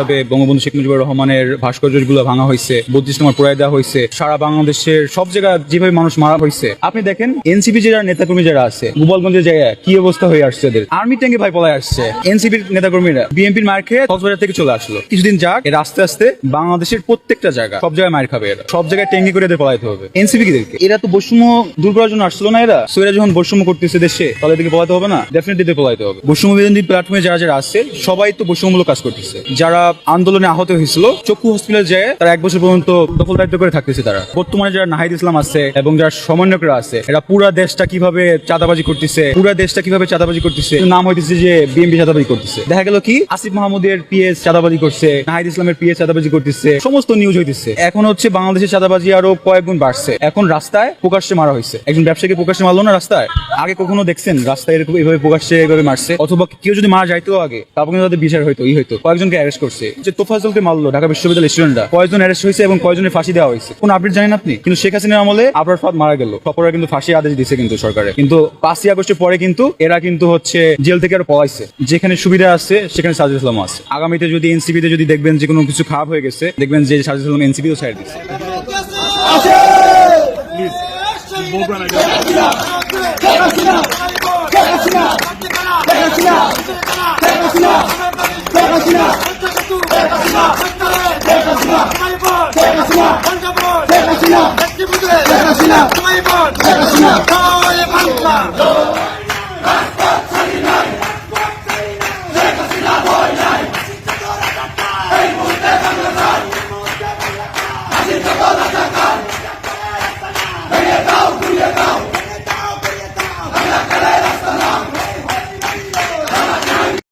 হিসেবে বঙ্গবন্ধু শেখ মুজিবুর রহমানের ভাস্কর্যগুলো ভাঙা হয়েছে, বত্রিশ নম্বর পুরাই দেওয়া হয়েছে, সারা বাংলাদেশের সব জায়গায় যেভাবে মানুষ মারা হয়েছে। আপনি দেখেন, এনসিপি যারা নেতাকর্মী যারা আছে, গোপালগঞ্জের জায়গায় কি অবস্থা হয়ে আসছে এদের? আর্মি ট্যাঙ্কে ভাই পলায় আসছে। এনসিপির নেতাকর্মীরা বিএনপির মার খেয়ে কক্সবাজার থেকে চলে আসলো। কিছুদিন যাক, এরা আস্তে আস্তে বাংলাদেশের প্রত্যেকটা জায়গা, সব জায়গায় মার খাবে এরা। সব জায়গায় ট্যাঙ্কি করে এদের পলাইতে হবে। এনসিপি কি দেখে এরা তো বৈষম্য দূর করার জন্য আসলো না এরা। সো এরা যখন বৈষম্য করতেছে দেশে, তাহলে এদেরকে পলাইতে হবে না? ডেফিনেটলি পলাইতে হবে। বৈষম্য বিরোধী প্ল্যাটফর্মে যারা যারা আছে, সবাই তো বৈষম্যমূলক কাজ করতেছে। যারা আন্দোলনে আহত হয়েছিল। চক্ষু হসপিটাল যায় তারা এক বছর পর্যন্ত দখল দায়িত্ব করে থাকতেছে তারা। বর্তমানে যারা নাহিদ ইসলাম আছে এবং যারা সমন্বয়করা আছে, এরা পুরা দেশটা কীভাবে চাঁদাবাজি করতেছে, পুরা দেশটা কীভাবে চাঁদাবাজি করতেছে নাম হইতেছে যে বিএমপি চাঁদাবাজি করতেছে। দেখা গেল কি, আসিফ মাহমুদের পিএস চাঁদাবাজি করছে, নাহিদ ইসলামের পিএস চাঁদাবাজি করতেছে, সমস্ত নিউজ হইতেছে। এখন হচ্ছে বাংলাদেশের চাঁদাবাজি আরও কয়েক গুণ বাড়ছে। এখন রাস্তায় প্রকাশ্যে মারা হয়েছে একজন ব্যবসায়ীকে প্রকাশ্যে মারলো না রাস্তায়? আগে কখনো দেখছেন রাস্তায় এরকম এভাবে প্রকাশ্যে এভাবে মারছে? অথবা কেউ যদি মারা যাইতো আগে, তারপর কিন্তু তাদের বিচার হইতো, ই হইতো। কয়েকজনকে অ্যারেস্ট করছে। যে তোফাজলকে মারলো ঢাকা বিশ্ববিদ্যালয়ের স্টুডেন্টরা কয়েকজন অ্যারেস্ট হয়েছে এবং কয়েকজনের ফাঁসি দেওয়া হয়েছে? কোন আপডেট জানেন আপনি? কিন্তু শেখ হাসিনার আমলে আবরার ফাদ মারা গেল। সকলের কিন্তু ফাঁসি আদেশ দিছে কিন্তু সরকারে। কিন্তু পাঁচই আগস্টের পরে কিন্তু এরা কিন্তু হচ্ছে জেল থেকে আর পলাইছে। যেখানে সুবিধা আছে সেখানে সাজিদ ইসলাম আছে। আগামীতে যদি এনসিপিতে যদি দেখবেন যে কোনো কিছু খারাপ হয়ে গেছে দেখবেন যে সাজিদ ইসলাম এনসিপিও ছাড় দিচ্ছে Please,